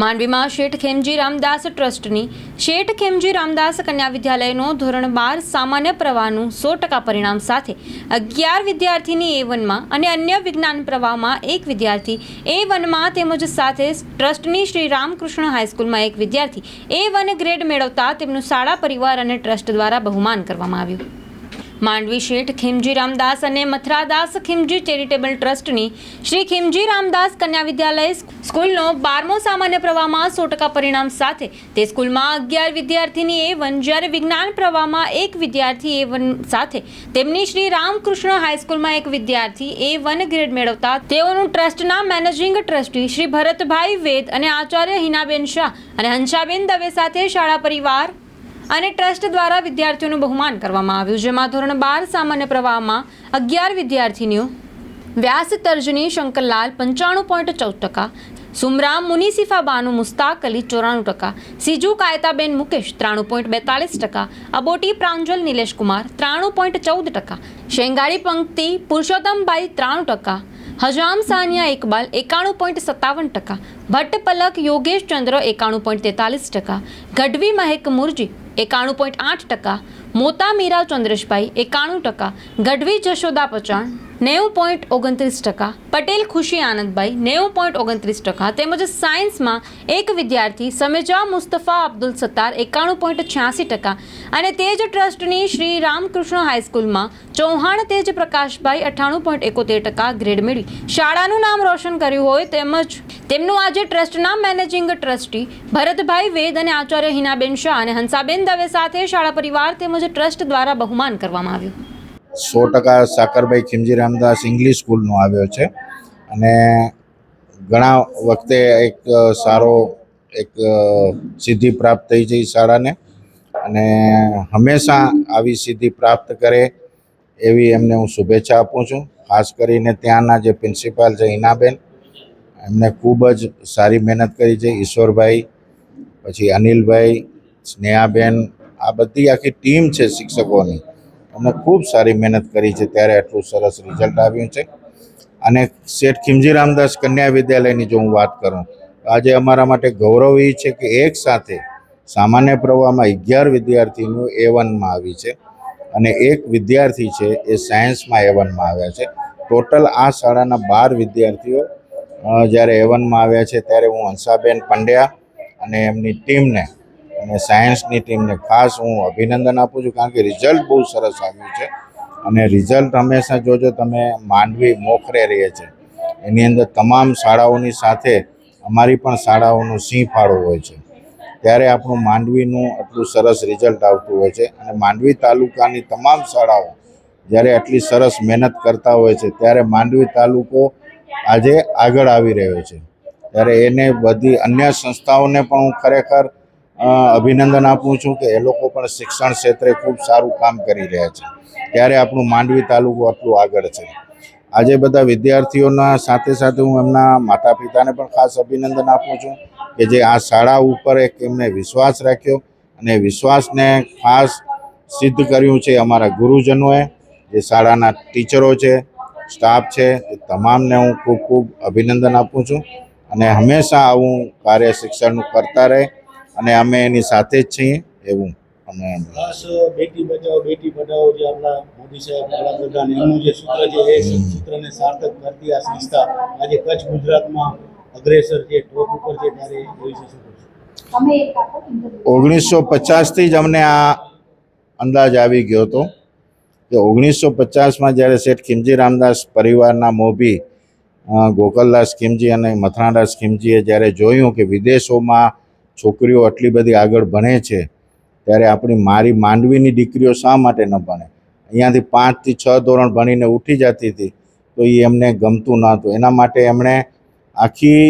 માંડવીમાં શેઠ ખેમજી રામદાસ ટ્રસ્ટની શેઠ ખેમજી રામદાસ કન્યા વિદ્યાલયનો ધોરણ બાર સામાન્ય પ્રવાહનું સો ટકા પરિણામ સાથે અગિયાર વિદ્યાર્થીની એ વનમાં અને અન્ય વિજ્ઞાન પ્રવાહમાં એક વિદ્યાર્થી એ વનમાં તેમજ સાથે ટ્રસ્ટની શ્રી રામકૃષ્ણ હાઈસ્કૂલમાં એક વિદ્યાર્થી એ વન ગ્રેડ મેળવતા તેમનું શાળા પરિવાર અને ટ્રસ્ટ દ્વારા બહુમાન કરવામાં આવ્યું. માંડવી શેઠ ખીમજી રામદાસ અને મથરાદાસ ખીમજી ચેરિટેબલ ટ્રસ્ટની શ્રી ખીમજી રામદાસ કન્યા વિદ્યાલય સ્કૂલનો બારમો સામાન્ય પ્રવાહમાં સો ટકા પરિણામ સાથે તે સ્કૂલમાં અગિયાર વિદ્યાર્થીની એ વન જ્યારે વિજ્ઞાન પ્રવાહમાં એક વિદ્યાર્થી એ વન સાથે તેમની શ્રી રામકૃષ્ણ હાઈસ્કૂલમાં એક વિદ્યાર્થી એ વન ગ્રેડ મેળવતા તેઓનું ટ્રસ્ટના મેનેજિંગ ટ્રસ્ટી શ્રી ભરતભાઈ વેદ અને આચાર્ય હિનાબેન શાહ અને હંસાબેન દવે સાથે શાળા પરિવાર અને ટ્રસ્ટ દ્વારા વિદ્યાર્થીઓનું બહુમાન કરવામાં આવ્યું, જેમાં ધોરણ બાર સામાન્ય પ્રવાહમાં અગિયાર વિદ્યાર્થીનીઓ, વ્યાસ તર્જની શંકરલાલ પંચાણું પોઈન્ટ ચૌદ ટકા, સુમરામ મુનિસિફા બાનુ મુસ્તાક અલી ચોરાણું ટકા, સિજુ કાયતાબેન મુકેશ ત્રાણું પોઈન્ટ બેતાલીસ ટકા, અબોટી પ્રાંજલ નિલેશ કુમાર ત્રાણું પોઈન્ટ ચૌદ ટકા શેંગાળી પંક્તિ પુરુષોત્તમભાઈ ત્રાણું ટકા, હજામ સાનિયા ઇકબાલ એકાણું પોઈન્ટ સત્તાવન ટકા, ભટ્ટ પલક યોગેશ ચંદ્ર એકાણું પોઈન્ટ તેતાલીસ ટકા, ગઢવી મહેક મુરજી એકાણું પોઈન્ટ આઠ ટકા મોતા મીરા ચંદ્રેશભાઈ એકાણું ટકા ગઢવી જશોદા પચાણ નેવું પોઈન્ટ ઓગણત્રીસ ટકા, પટેલ ખુશી આનંદભાઈ નેવું પોઈન્ટ ઓગણત્રીસ ટકા, તેમજ સાયન્સમાં એક વિદ્યાર્થી સમેજા મુસ્તફા અબ્દુલ સત્તાર એકાણું પોઈન્ટ છ્યાસી ટકા અને તેજ ટ્રસ્ટની શ્રી રામકૃષ્ણ હાઈસ્કૂલમાં ચૌહાણ તેજ પ્રકાશભાઈ અઠ્ઠાણું પોઈન્ટ એકોતેર ટકા ગ્રેડ મેળવી. શાળાનું નામ રોશન કર્યું હોય તેમજ તેમનું આજે ટ્રસ્ટના મેનેજિંગ ટ્રસ્ટી ભરતભાઈ વેદ અને આચાર્ય હિનાબેન શાહ અને હંસાબેન દવે સાથે શાળા પરિવાર તેમજ ટ્રસ્ટ દ્વારા બહુમાન કરવામાં આવ્યું. સો ટકા સાકરભાઈ ખીમજી રામદાસ ઇંગ્લિશ સ્કૂલનો આવ્યો છે. અને ઘણા વખતે એક સારો એક સિદ્ધિ પ્રાપ્ત થઈ છે શાળાને. અને હંમેશા આવી સિદ્ધિ પ્રાપ્ત કરે એવી એમને હું શુભેચ્છા આપું છું. ખાસ કરીને ત્યાંના જે પ્રિન્સિપાલ છે હિનાબેન એમને ખૂબ જ સારી મહેનત કરી છે. ઈશ્વરભાઈ, પછી અનિલભાઈ, સ્નેહાબેન, આ બધી આખી ટીમ છે શિક્ષકોની. એમને ખૂબ સારી મહેનત કરી છે ત્યારે આટલું સરસ રિઝલ્ટ આવ્યું છે. અને શેઠ ખીમજી રામદાસ કન્યા વિદ્યાલયની જો હું વાત કરું, તો આજે અમારા માટે ગૌરવ એ છે કે એક સાથે સામાન્ય પ્રવાહમાં અગિયાર વિદ્યાર્થીનું એ વનમાં આવી છે અને એક વિદ્યાર્થી છે એ સાયન્સમાં એ વનમાં આવ્યા છે. ટોટલ આ શાળાના બાર વિદ્યાર્થીઓ જ્યારે એ વનમાં આવ્યા છે ત્યારે હું હંસાબેન પંડ્યા અને એમની ટીમને અને સાયન્સની ટીમને ખાસ હું અભિનંદન આપું છું, કારણ કે રિઝલ્ટ બહુ સરસ આવ્યું છે. અને રિઝલ્ટ હંમેશા જોજો, તમે માંડવી મોખરે રહે છે. એની અંદર તમામ શાળાઓની સાથે અમારી પણ શાળાઓનો સિંહ ફાળો હોય છે. ત્યારે આપણું માંડવીનું આટલું સરસ રિઝલ્ટ આવતું હોય છે. અને માંડવી તાલુકાની તમામ શાળાઓ જ્યારે આટલી સરસ મહેનત કરતા હોય છે, ત્યારે માંડવી તાલુકો આજે આગળ આવી રહ્યો છે. ત્યારે એને બધી અન્ય સંસ્થાઓને પણ હું ખરેખર અભિનંદન આપું છું કે એ લોકો પણ શિક્ષણ ક્ષેત્રે ખૂબ સારું કામ કરી રહ્યા છે. ત્યારે આપણું માંડવી તાલુકો આટલું આગળ છે. આજે બધા વિદ્યાર્થીઓના સાથે સાથે હું એમના માતા પિતાને પણ ખાસ અભિનંદન આપું છું કે જે આ શાળા ઉપર એક એમને વિશ્વાસ રાખ્યો અને વિશ્વાસને ખાસ સિદ્ધ કર્યું છે અમારા ગુરુજનોએ, જે શાળાના ટીચરો છે, સ્ટાફ છે, એ તમામને હું ખૂબ ખૂબ અભિનંદન આપું છું અને હંમેશા આવું કાર્ય શિક્ષણનું કરતા રહે અને અમે એની સાથે જ છીએ એવું અમે ખાસ બેટી બચાવો બેટી પઢાઓ જે આપણા મોદી સાહેબ વડાપ્રધાન એમનું જે સૂત્ર છે એ સૂત્રને સાર્થક કરતી આ સંસ્થા. આજે કચ્છ ગુજરાતમાં અગ્રેસર છે ટોપ ઉપર છે ત્યારે એ શું ઓગણીસો પચાસથી જ અમને આ અંદાજ આવી ગયો હતો કે ઓગણીસો પચાસમાં જ્યારે શેઠ ખીમજી રામદાસ પરિવારના મોભી ગોકલદાસ ખીમજી અને મથરાદાસ ખીમજીએ જ્યારે જોયું કે વિદેશોમાં છોકરીઓ આટલી બધી આગળ ભણે છે, ત્યારે આપણી મારી માંડવીની દીકરીઓ શા માટે ન ભણે? અહીંયાથી પાંચથી છ ધોરણ ભણીને ઉઠી જતી હતી, તો એ એમને ગમતું ન હતું એના માટે એમણે આખી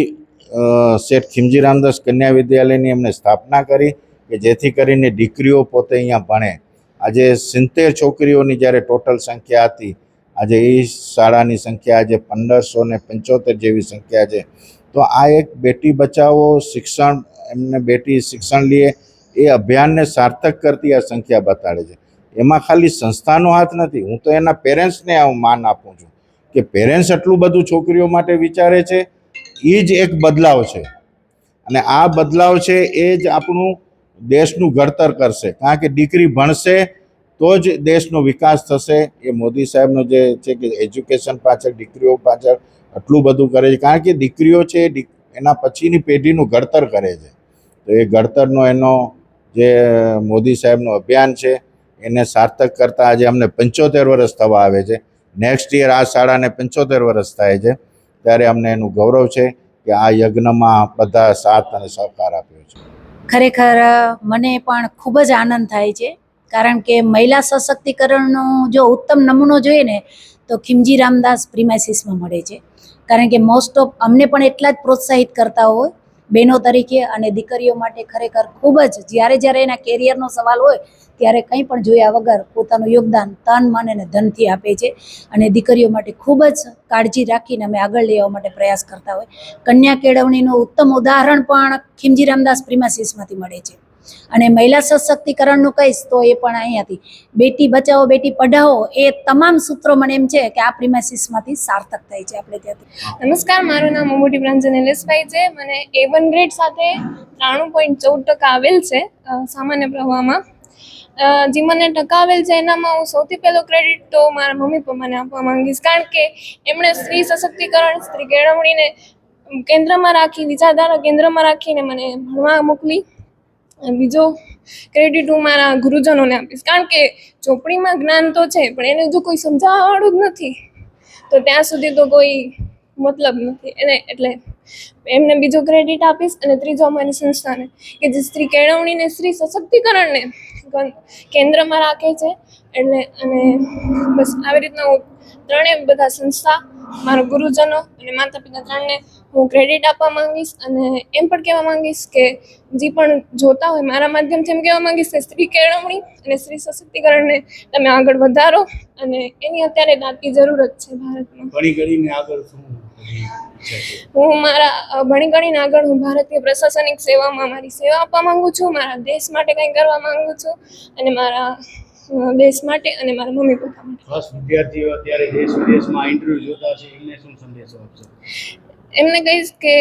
શેઠ ખીમજી રામદાસ કન્યા વિદ્યાલયની એમને સ્થાપના કરી, કે જેથી કરીને દીકરીઓ પોતે અહીંયા ભણે. આજે સિત્તેર છોકરીઓની જ્યારે ટોટલ સંખ્યા હતી, આજે એ શાળાની સંખ્યા આજે પંદરસો ને પંચોતેર જેવી સંખ્યા છે. તો આ એક બેટી બચાવો, શિક્ષણ, એમને બેટી શિક્ષણ લે, એ અભિયાનને સાર્થક કરતી આ સંખ્યા બતાડે છે. એમાં ખાલી સંસ્થાનો હાથ નથી, હું તો એના પેરેન્ટ્સને આ માન આપું છું કે પેરેન્ટ્સ આટલું બધું છોકરીઓ માટે વિચારે છે એ જ એક બદલાવ છે. અને આ બદલાવ છે એ જ આપણું દેશનું ઘડતર કરશે, કારણ કે દીકરી ભણશે તો જ દેશનો વિકાસ થશે. એ મોદી સાહેબનો જે છે કે એજ્યુકેશન પાછળ, દીકરીઓ પાછળ આટલું બધું કરે છે. કારણ કે દીકરીઓ છે એના પછીની પેઢીનું ઘડતર કરે છે. તો એ ઘડતરનો એનો જે મોદી સાહેબનું અભિયાન છે, એને સાર્થક કરતાં આજે અમને પંચોતેર વર્ષ થવા આવે છે. નેક્સ્ટ યર આ શાળાને પંચોતેર વર્ષ થાય છે. ત્યારે અમને એનું ગૌરવ છે કે આ યજ્ઞમાં બધા સાથ અને સહકાર આપ્યો છે. ખરેખર, મને પણ ખૂબ જ આનંદ થાય છે. કારણ કે મહિલા સશક્તિકરણનો જો ઉત્તમ નમૂનો જોઈએ ને તો ખીમજી રામદાસ પ્રિમાઇસીસમાં મળે છે. કારણ કે મોસ્ટ ઓફ અમને પણ એટલા જ પ્રોત્સાહિત કરતા હોય, બહેનો તરીકે અને દીકરીઓ માટે ખરેખર ખૂબ જ જ્યારે જ્યારે એના કેરિયરનો સવાલ હોય, ત્યારે કંઈ પણ જોયા વગર પોતાનું યોગદાન તન, મન અને ધનથી આપે છે. અને દીકરીઓ માટે ખૂબ જ કાળજી રાખીને અમે આગળ લેવા માટે પ્રયાસ કરતા હોય. કન્યા કેળવણીનું ઉત્તમ ઉદાહરણ પણ ખીમજી રામદાસ પ્રિમાસીસમાંથી મળે છે. અને મહિલા સશક્તિકરણનું કહીશ તો એ પણ અહીંયાથી. બેટી બચાવો, બેટી પઢાવો એ તમામ સૂત્રો મને એમ છે કે આ પ્રિમાસીસમાંથી સાર્થક થાય છે આપણે ત્યાંથી. નમસ્કાર, મારું નામ મોટી પ્રાંજન નિલેશભાઈ છે. મને એ વન ગ્રેડ સાથે ત્રાણું પોઈન્ટ ચૌદ ટકા આવેલ છે સામાન્ય પ્રવાહમાં. જે મને ટકા આવેલ છે એનામાં હું સૌથી પહેલો ક્રેડિટ તો મારા મમ્મી પપ્પાને આપવા માંગીશ. કારણ કે એમણે સ્ત્રી સશક્તિકરણ, સ્ત્રી કેળવણીને કેન્દ્રમાં રાખી, વિચારધારા કેન્દ્રમાં રાખીને મને ભણવા મોકલી. બીજો ક્રેડિટ હું મારા ગુરુજનોને આપીશ. કારણ કે ચોપડીમાં જ્ઞાન તો છે, પણ એને જો કોઈ સમજાવવાવાળું જ નથી, તો ત્યાં સુધી તો કોઈ મતલબ નથી. એને એટલે એમને બીજો ક્રેડિટ આપીશ અને ત્રીજો અમારી સંસ્થાને, કે જે સ્ત્રી કેળવણીને સ્ત્રી સશક્તિકરણને કેન્દ્રમાં રાખે છે. એટલે અને બસ આવી રીતના હું ત્રણેય બધા સંસ્થા મારા ગુરુજનો અને માતા પિતા ત્રણને હું ક્રેડિટ આપવા માંગીશ અને એમ પણ કહેવા માંગીશ કે જે પણ જોતા હોય મારા માધ્યમથી એમ કહેવા માંગીશ કે સ્ત્રી કેળવણી અને સ્ત્રી સશક્તિકરણને તમે આગળ વધારો અને એની અત્યારે દાતી જરૂરત છે ભારતમાં ઘણી ઘડીને આગળ? હું મારા ભણી ગણીને આગળ હું ભારતીય પ્રશાસનિક સેવામાં મારી સેવા આપવા માંગુ છું મારા દેશ માટે કંઈ કરવા માંગુ છું અને મારા દેશ માટે અને મારા મમ્મી પપ્પા માટે. ખાસ વિદ્યાર્થીઓ અત્યારે દેશ વિદેશમાં ઇન્ટરવ્યુ જોતા છે એમને શું સંદેશો આપશો? એમને કહીશ કે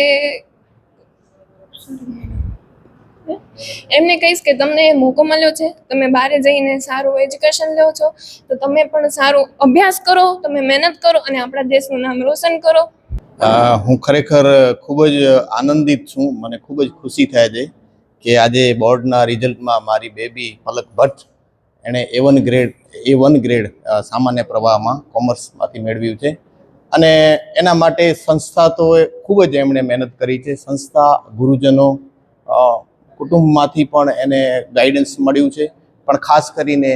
એમને કહીશ કે તમને મોકો મળ્યો છે તમે બહાર જઈને સારું એજ્યુકેશન લો છો તો તમે પણ સારો અભ્યાસ કરો તમે મહેનત કરો અને આપણા દેશનું નામ રોશન કરો. હું ખરેખર ખૂબ જ આનંદિત છું મને ખૂબ જ ખુશી થાય છે કે આજે બોર્ડના રિઝલ્ટમાં મારી બેબી પલક ભટ્ટ એણે A one grade A one grade સામાન્ય પ્રવાહમાં કોમર્સમાંથી મેળવ્યું છે. અને એના માટે સંસ્થા તો ખૂબ જ એમણે મહેનત કરી છે. સંસ્થા, ગુરુજનો કુટુંબમાંથી પણ એને ગાઈડન્સ મળ્યું છે. પણ ખાસ કરીને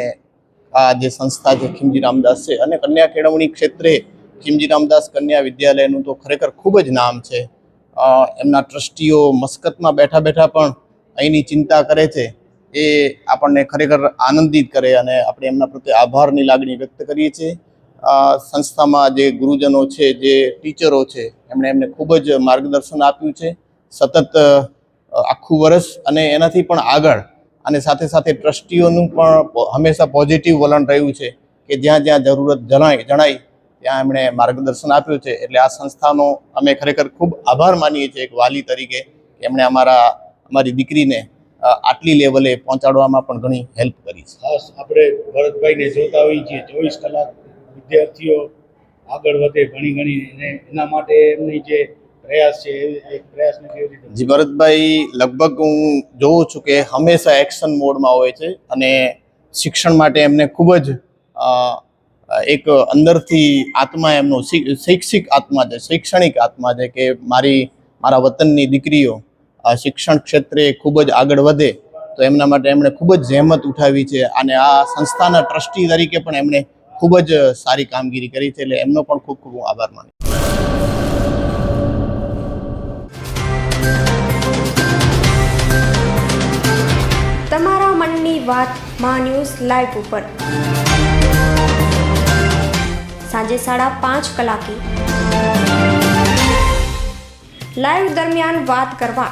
આ જે સંસ્થા છે ખીમજી રામદાસ છે અને કન્યા કેળવણી ક્ષેત્રે ખીમજી રામદાસ કન્યા વિદ્યાલયનું તો ખરેખર ખૂબ જ નામ છે. એમના ટ્રસ્ટીઓ મસ્કતમાં બેઠા બેઠા પણ અહીંની ચિંતા કરે છે. એ આપણને ખરેખર આનંદિત કરે અને આપણે એમના પ્રત્યે આભારની લાગણી વ્યક્ત કરીએ છીએ. સંસ્થામાં જે ગુરુજનો છે, જે ટીચરો છે, એમણે એમને ખૂબ જ માર્ગદર્શન આપ્યું છે. સતત આખું વર્ષ અને એનાથી પણ આગળ અને સાથે સાથે ટ્રસ્ટીઓનું પણ હંમેશા પોઝિટિવ વલણ રહ્યું છે કે જ્યાં જ્યાં જરૂરત જણાય જણાય, ત્યાં એમણે માર્ગદર્શન આપ્યું છે. એટલે આ સંસ્થાનો અમે ખરેખર ખૂબ આભાર માનીએ છીએ એક વાલી તરીકે એમણે અમારા, અમારી દીકરીને આટલી લેવલે પહોંચાડવામાં પણ ઘણી હેલ્પ કરી છે. ખાસ આપણે ભરતભાઈને જોતા હોઈએ છીએ ચોવીસ કલાક વિદ્યાર્થીઓ આગળ વધે ઘણી ઘણી એના માટે એમની જે પ્રયાસ છે એ પ્રયાસ પ્રયાસને કેવી રીતે જી ભરતભાઈ લગભગ હું જોઉં છું કે હંમેશા એક્શન મોડમાં હોય છે અને શિક્ષણ માટે એમને ખૂબ જ એક અંદરથી આત્મા એમનો શૈક્ષિક આત્મા છે શૈક્ષણિક આત્મા છે કે મારી મારા વતનની દીકરીઓ શિક્ષણ ક્ષેત્રે ખૂબ જ આગળ વધે, તો એમના માટે એમણે ખૂબ જ જહેમત ઉઠાવી છે અને આ સંસ્થાના ટ્રસ્ટી તરીકે પણ એમણે ખૂબ જ સારી કામગીરી કરી છે, એટલે એમનો પણ ખૂબ ખૂબ આભાર માનું તમારા મનની વાત મા ન્યૂઝ લાઈવ ઉપર. સાંજે સાડા પાંચ કલાકે. લાઈવ દરમિયાન વાત કરવા.